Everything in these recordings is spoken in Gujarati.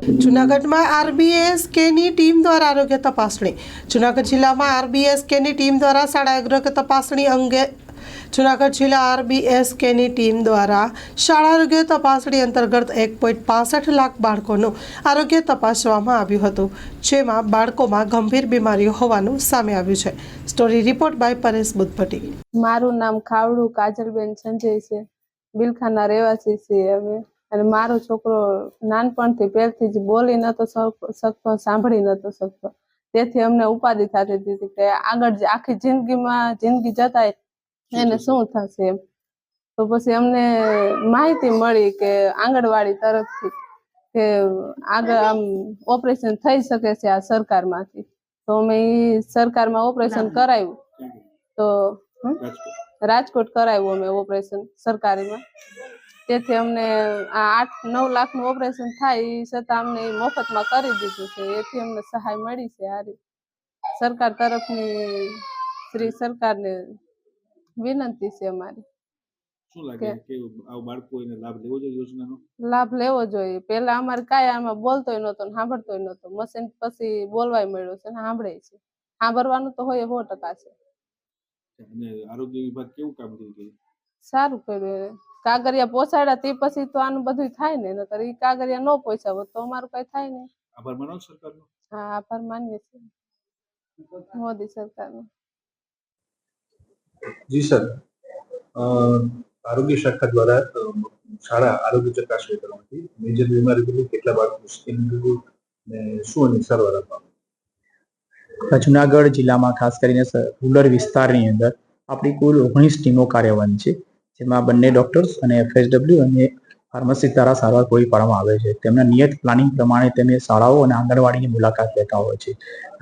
જૂનાગઢમાં આરબીએસ કેની ટીમ દ્વારા આરોગ્ય તપાસણી. જૂનાગઢ જિલ્લામાં આરબીએસ કેની ટીમ દ્વારા શાળા આરોગ્ય તપાસણી અંગે જૂનાગઢ જિલ્લા આરબીએસ કેની ટીમ દ્વારા શાળા આરોગ્ય તપાસણી અંતર્ગત એક પોઈન્ટ પાસઠ લાખ બાળકોનું આરોગ્ય તપાસવામાં આવ્યું હતું, જેમાં બાળકોમાં ગંભીર બીમારીઓ હોવાનું સામે આવ્યું છે. Story report by Paresh Buddhapati મારું નામ ખાવડું કાજલબેન સંજય છે. બિલખાના રહેવાસી છીએ અમે. અને મારો છોકરો નાનપણથી પહેલથી જ બોલી નતો શક- શકતો સાંભળી નતો શકતો. તેથી અમને ઉપાધિ થતી હતી કે આગળ જ આખી જિંદગીમાં જિંદગી જતાય એને શું થશે એમ. તો પછી અમને માહિતી મળી કે આંગણવાડી તરફથી કે આગળ આમ ઓપરેશન થઈ શકે છે આ સરકારમાંથી. તો અમે સરકારમાં ઓપરેશન કરાવ્યું તો? રાજકોટ. કરાવ્યું અમે ઓપરેશન સરકારીમાં. તેથી અમને આ આઠ નવ લાખનું ઓપરેશન થાય એ છતાં અમને ઈ મફતમાં કરી દીધું છે. એથી અમને સહાય મળી છે સારી સરકાર તરફની શ્રી સરકારને વિનંતી છે અમારી લાભ લેવો જોઈએ પેલા અમારે કાંઈ આમાં બોલતોય નતો ને સાંભળતોય નતો મશીન પછી બોલવાય મળ્યો છે ને સાંભળે છે. સાંભળવાનું તો હોય સો ટકા છે. આરોગ્ય વિભાગ કેવું કામ કર્યું? સારું કર્યું કાગરિયા પહોંચાડ્યા તે પછી તો આનું બધું થાય ને નકર ઈ કાગરિયા ન પહોંચાવો તો અમારું કઈ થાય નહીં. આભાર માનો સરકારનો? હા આભાર માનીએ છીએ. મોદી સરકારનો. જી સર. અ, આરોગ્ય શાખા દ્વારા શાળા આરોગ્ય ચકાસણી કરવાથી મેજર બીમારી કેટલા બાળકો સ્કીન ને શું એની સારવાર આપવામાં જુનાગઢ જિલ્લામાં ખાસ કરીને રૂરલ વિસ્તારની અંદર આપણી કુલ ઓગણીસ ટીમો કાર્યવાન છે. જેમાં બંને ડોક્ટર્સ અને એફએસડબલ્યુ અને ફાર્મસી દ્વારા સારવાર પૂરી પાડવામાં આવે છે. તેમના નિયત પ્લાનિંગ પ્રમાણે તેમને શાળાઓ અને આંગણવાડીની મુલાકાત લેતા હોય છે.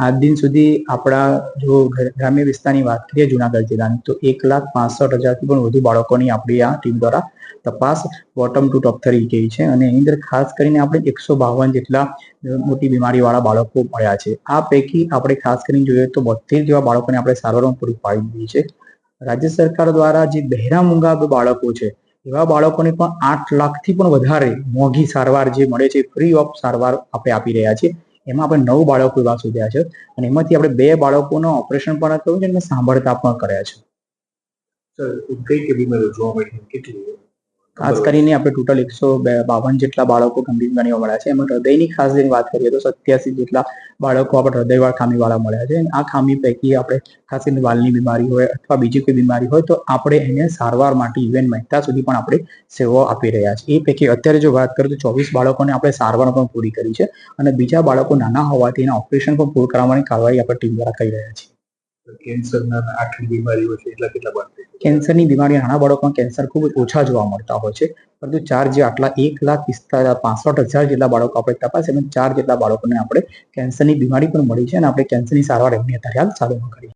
આજ દિન સુધી આપણા જો ગ્રામ્ય વિસ્તારની વાત કરીએ, જુનાગઢ જિલ્લાની, તો એક લાખ પાસઠ હજારથી પણ વધુ બાળકોની આપણી આ ટીમ દ્વારા તપાસ બોટમ ટુ ટોપ થઈ ગઈ છે. અને એની અંદર ખાસ કરીને આપણે એકસો બાવન જેટલા મોટી બીમારીવાળા બાળકો મળ્યા છે. આ પૈકી આપણે ખાસ કરીને જોઈએ તો બોતેર જેવા બાળકોને આપણે સારવારમાં પૂરી પાડી દીધી છે. રાજ્ય સરકાર દ્વારા જે બહેરા મૂંગા બાળકો છે, એવા બાળકોને પણ આઠ લાખથી પણ વધારે મોંઘી સારવાર જે મળે છે ફ્રી ઓફ સારવાર આપણે આપી રહ્યા છીએ એમાં આપણે નવ બાળકો એવા શોધ્યા છે અને એમાંથી આપણે બે બાળકોનો ઓપરેશન પણ કર્યું છે અને સાંભળતા પણ કર્યા છે. સર કઈ કઈ બીમારીઓ જોવા મળી કેટલી ખાસ કરીને આપણે ટોટલ એકસો બાવન જેટલા બાળકો ગંભીર બીમારીઓ મળ્યા છે. એમાં હૃદયની ખાસ કરીને વાત કરીએ તો સત્યાસી જેટલા બાળકો આપણે હૃદયવાળ ખામીવાળા મળ્યા છે. આ ખામી પૈકી આપણે ખાસ કરીને વાલની બીમારી હોય અથવા બીજી કોઈ બીમારી હોય તો આપણે એને સારવાર માટે ઇવન મહેતા સુધી પણ આપણે સેવાઓ આપી રહ્યા છીએ. એ પૈકી અત્યારે જો વાત કરીએ તો ચોવીસ બાળકોને આપણે સારવાર પણ પૂરી કરી છે અને બીજા બાળકો નાના હોવાથી એના ઓપરેશન પણ પૂરું કરવાની કાર્યવાહી આપણે ટીમ દ્વારા કરી રહ્યા છીએ. કેન્સરના આઠ બીમારીઓ છે એટલા કેટલા બાળકો? કેન્સરની બીમારી નાના બાળકોમાં કેન્સર ખૂબ જ ઓછા જોવા મળતા હોય છે પરંતુ ચાર જે આટલા એક લાખ પિસ્તા પાસઠ હજાર જેટલા બાળકો આપણે તપાસ અને ચાર જેટલા બાળકોને આપણે કેન્સરની બીમારી પણ મળી છે અને આપણે કેન્સરની સારવાર એમની અત્યારે હાલ ચાલુમાં કરી.